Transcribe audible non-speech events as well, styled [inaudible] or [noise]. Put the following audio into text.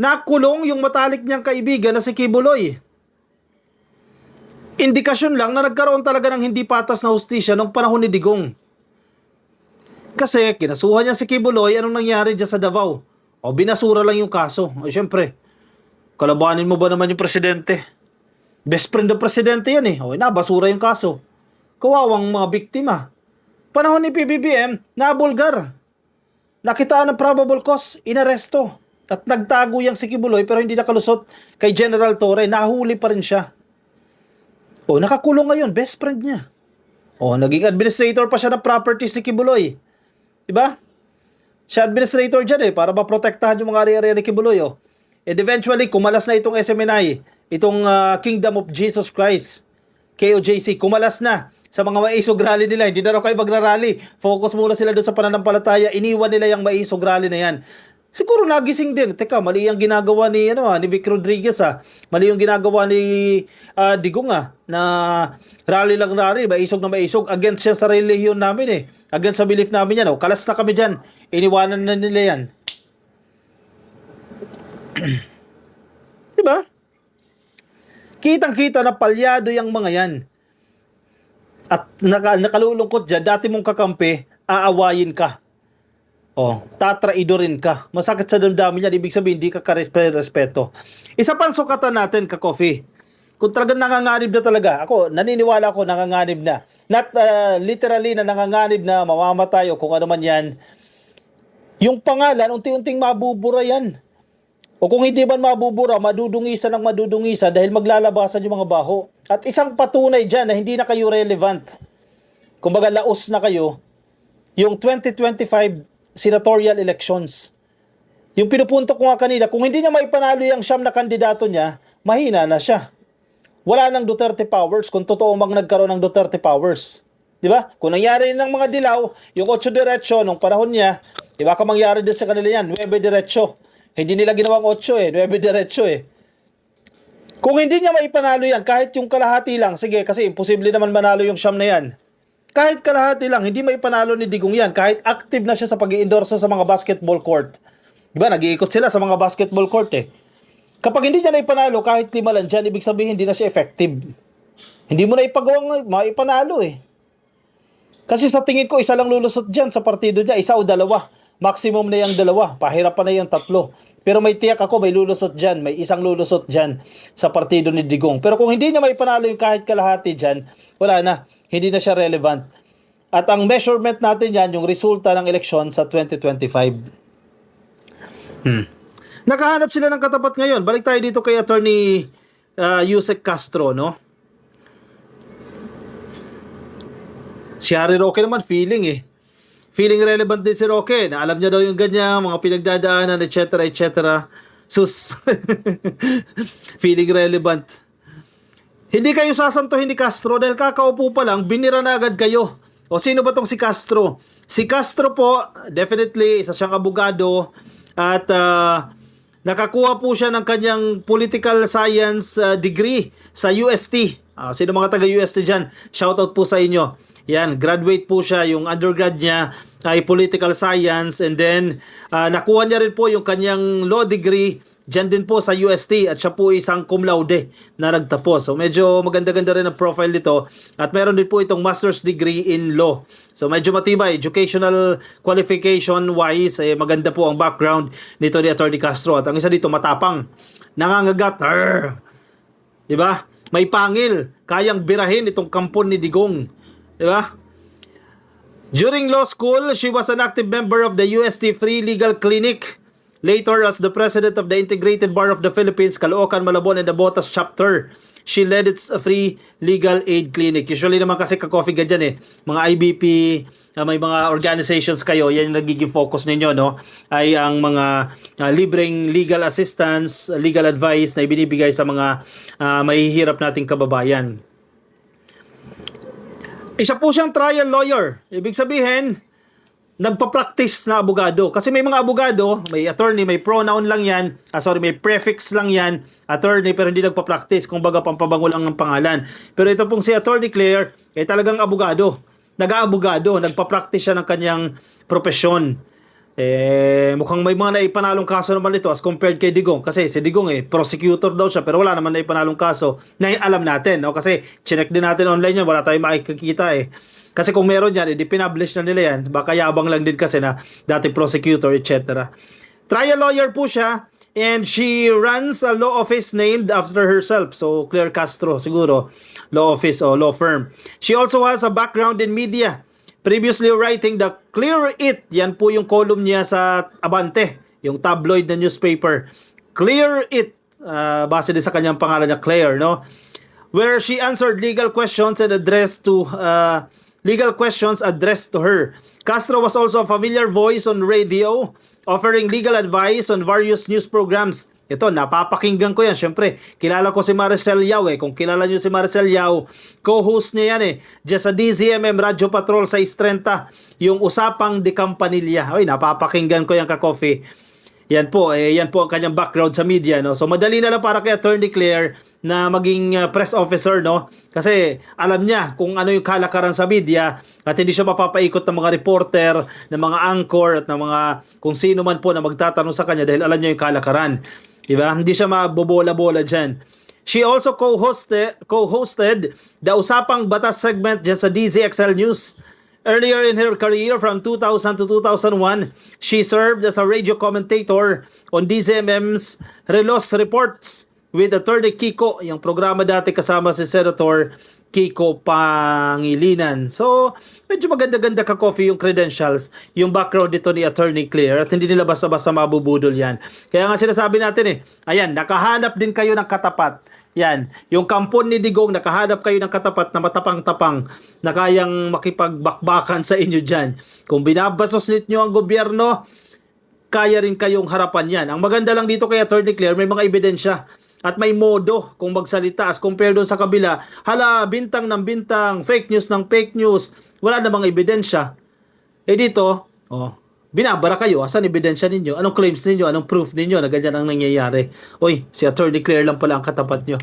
nakulong yung matalik niyang kaibigan na si Kibuloy. Indikasyon lang na nagkaroon talaga ng hindi patas na hustisya nung panahon ni Digong. Kasi kinasuhan niya si Kibuloy, anong nangyari dyan sa Davao? O binasura lang yung kaso. O syempre, kalabanin mo ba naman yung presidente? Best friend ng presidente yan eh. O nabasura yung kaso. Kawawang mga biktima. Panahon ni PBBM, nabulgar. Nakitaan ng probable cause, inaresto. At nagtago yung si Kibuloy pero hindi nakalusot kay General Torre. Nahuli pa rin siya. O, nakakulong ngayon, best friend niya. O, naging administrator pa siya ng properties ni Kibuloy. Diba? Siya administrator dyan eh, para maprotektahan yung mga area-area ni Kibuloy. Oh. And eventually, kumalas na itong SMNI, itong ah, Kingdom of Jesus Christ, KOJC, kumalas na sa mga maisog rally nila. Hindi na raw kayo magrarally. Focus muna sila doon sa pananampalataya. Iniwan nila yung maisog rally na yan. Siguro nagising din. Teka, mali yung ginagawa ni ano ah, ni Vic Rodriguez ah. Mali yung ginagawa ni ah, Digong ah na rally lang rally, maisog na maisog against siya sa relihiyon namin eh. Against sa belief namin yan. Oh, kalas na kami diyan. Iniwanan na nila yan. [clears throat] 'Di ba? Kitang-kita na palyado yung mga yan. At naka, nakalulungkot dyan, dati mong kakampi, aawayin ka. Oh, tatraidorin ka. Masakit sa damdamin niya, ibig sabihin, hindi ka karespeto. Isa pang sukatan natin, ka-coffee. Kung talagang nanganganib na talaga, ako, naniniwala ako nanganganib na. Not uh, literally na nanganganib na mamamatay o kung ano man yan. Yung pangalan, unti-unting mabubura yan. O kung hindi man mabubura, madudungisan ng madudungisan dahil maglalabasan yung mga baho. At isang patunay dyan na hindi na kayo relevant. Kumbaga laos na kayo, yung 2025 senatorial elections. Yung pinupunto ko nga kanina, kung hindi niya maipanalo yung siyam na kandidato niya, mahina na siya. Wala nang Duterte powers kung totoo mang nagkaroon ng Duterte powers. 'Di ba? Kung nangyari ng mga dilaw, yung 8 diretso nung panahon niya, 'di ba ka mangyari din sa kanila yan, 9 diretso. Hindi nila ginawang 8 eh, 9 diretso eh. Kung hindi niya maipanalo yan, kahit yung kalahati lang, sige, kasi imposible naman manalo yung siyam na yan. Kahit kalahati lang, hindi maipanalo ni Digong yan, kahit active na siya sa pag endorse sa mga basketball court. Diba, nag-iikot sila sa mga basketball court eh. Kapag hindi niya na ipanalo, kahit lima lang dyan, ibig sabihin hindi na siya effective. Hindi mo na ipagawang maipanalo eh. Kasi sa tingin ko, isa lang lulusot dyan sa partido niya, isa o dalawa. Maximum na yung dalawa, pahirapan na yung tatlo. Pero may tiyak ako, may lulusot dyan, may isang lulusot dyan sa partido ni Digong. Pero kung hindi niya maipanalo yung kahit kalahati dyan, wala na, hindi na siya relevant. At ang measurement natin yan, yung resulta ng eleksyon sa 2025. Hmm. Nakahanap sila ng katapat ngayon. Balik tayo dito kay Attorney uh, Yusek Castro, no? Si Harry Roque naman, feeling eh. Feeling relevant din si Roque. Na alam niya daw yung ganyan, mga pinagdadaanan, etc. etc. Sus. [laughs] feeling relevant. Hindi kayo sasantuhin ni Castro dahil kakaupo pa lang, binira na agad kayo. O sino ba tong si Castro? Si Castro po, definitely, isa siyang abogado at ah, nakakuha po siya ng kanyang political science ah, degree sa UST. Ah, sino mga taga UST dyan? Shoutout po sa inyo. Yan, graduate po siya. Yung undergrad niya ay political science and then ah, nakuha niya rin po yung kanyang law degree Diyan din po sa UST at siya po isang cum laude na nagtapos. So medyo maganda-ganda rin ang profile nito at meron din po itong master's degree in law. So medyo matibay, educational qualification wise, eh, maganda po ang background nito ni Attorney Castro. At ang isa dito matapang, nangangagat. 'Di ba? May pangil, kayang birahin itong kampon ni Digong. 'Di ba? During law school, she was an active member of the UST Free Legal Clinic. Later, as the president of the Integrated Bar of the Philippines, Caloocan, Malabon, and the Botas chapter, she led its free legal aid clinic. Usually naman kasi ka-coffee ka dyan eh. Mga IBP, uh, may mga organizations kayo, yan yung nagiging focus ninyo, no? Ay ang mga uh, libreng legal assistance, legal advice na ibinibigay sa mga uh, mahihirap nating kababayan. Isa po siyang trial lawyer. Ibig sabihin, nagpa-practice na abogado. Kasi may mga abogado, may attorney, may pronoun lang yan, ah, sorry, may prefix lang yan, attorney, pero hindi nagpa-practice, kung baga pampabango lang ng pangalan. Pero ito pong si Attorney Claire, eh talagang abogado. Nag-aabogado, nagpa-practice siya ng kanyang profesyon. Eh, mukhang may mga naipanalong kaso naman ito as compared kay Digong. Kasi si Digong eh, prosecutor daw siya, pero wala naman naipanalong kaso na alam natin. No? Kasi chinek din natin online yan, wala tayong makikita eh. Kasi kung meron yan, edi pinablish na nila yan. Baka yabang lang din kasi na dati prosecutor, etc. Trial lawyer po siya and she runs a law office named after herself. So, Claire Castro, siguro, law office o law firm. She also has a background in media. Previously writing the Clear It, yan po yung column niya sa Abante, yung tabloid na newspaper. Clear It, ah, base din sa kanyang pangalan na Claire, no? Where she answered legal questions and addressed to uh, legal questions addressed to her. Castro was also a familiar voice on radio, offering legal advice on various news programs. Ito, napapakinggan ko yan. Siyempre, kilala ko si Maricel Yao eh. Kung kilala nyo si Maricel Yao, co-host niya yan eh. Diyan sa DZMM Radio Patrol sa 630, yung Usapang de Campanilla. Ay, napapakinggan ko yan ka-coffee. Yan po, eh, yan po ang kanyang background sa media, no? So, madali na lang para kay Attorney Claire na maging uh, press officer, no? Kasi alam niya kung ano yung kalakaran sa media at hindi siya mapapaikot ng mga reporter, ng mga anchor at ng mga kung sino man po na magtatanong sa kanya dahil alam niya yung kalakaran. Diba? Hindi siya mabobola-bola dyan. She also co-hosted, co-hosted the Usapang Batas segment dyan sa DZXL News. Earlier in her career from 2000 to 2001, she served as a radio commentator on DZMM's Relos Reports with Attorney Kiko, yung programa dati kasama si Senator Kiko Pangilinan. So, medyo maganda-ganda ka coffee yung credentials, yung background dito ni Attorney Claire at hindi nila basta-basta mabubudol yan. Kaya nga sinasabi natin eh, ayan, nakahanap din kayo ng katapat. Yan, yung kampon ni Digong, nakahanap kayo ng katapat na matapang-tapang na kayang makipagbakbakan sa inyo dyan. Kung binabasos nyo ang gobyerno, kaya rin kayong harapan yan. Ang maganda lang dito kay Attorney Claire, may mga ebidensya at may modo kung magsalita as compared doon sa kabila. Hala, bintang ng bintang, fake news ng fake news, wala namang ebidensya. Eh dito, oh, binabara kayo, asan ebidensya ninyo? Anong claims ninyo? Anong proof ninyo na ganyan ang nangyayari? Oy, si Attorney Claire lang pala ang katapat nyo.